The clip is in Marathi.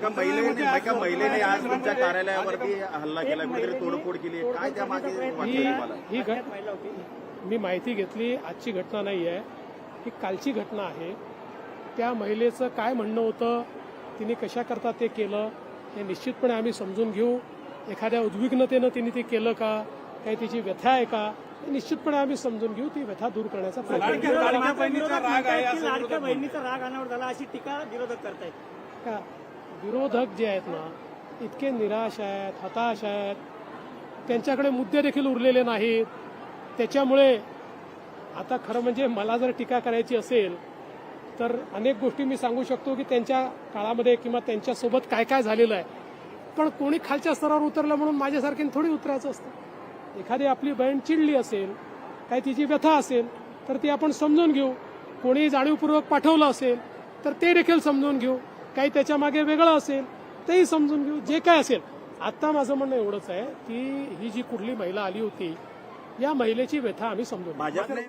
एका महिलेने एका महिलेने आज तुमच्या कार्यालयावरती हल्ला केला कुठेतरी तोडफोड केली. काय त्या मागे ही तुम्हाला? ही घट मी माहिती घेतली आजची घटना नाही आहे. ही कालची घटना आहे. त्या महिलेचं काय म्हणणं होतं तिने कशा करता ते केलं हे निश्चितपणे आम्ही समजून घेऊ. एखाद्या उद्विग्नतेनं तिने ते केलं का? काही तिची व्यथा आहे का? हे निश्चितपणे आम्ही समजून घेऊ. ती व्यथा दूर करण्याचा प्रयत्न करू. लाडक्या बहिणीचा राग आहे लाडक्या बहिणीचा राग अनावर झाला अशी टीका विरोधक करतायत. का? विरोधक जे आहेत ना इतके निराश आहेत हताश आहेत. त्यांच्याकडे मुद्दे देखील उरलेले नाहीत. त्याच्यामुळे आता खरं म्हणजे मला जर टीका करायची असेल तर अनेक गोष्टी मी सांगू शकतो की त्यांच्या काळामध्ये किंवा त्यांच्यासोबत काय काय झालेलं आहे. पण कोणी खालच्या स्तरावर उतरलं म्हणून माझ्यासारखीने थोडी उतरायचं असतं. एखादी आपली बहीण चिडली असेल काय तिची व्यथा असेल तर ती आपण समजून घेऊ. कोणी जाणीवपूर्वक पाठवलं असेल तर ते देखील समजून घेऊ. काही त्याच्यामागे वेगळं असेल तेही समजून घेऊ. जे काय असेल. आता माझं म्हणणं एवढंच आहे की ही जी कुठली महिला आली होती या महिलेची व्यथा आम्ही समजून माझ्याकडे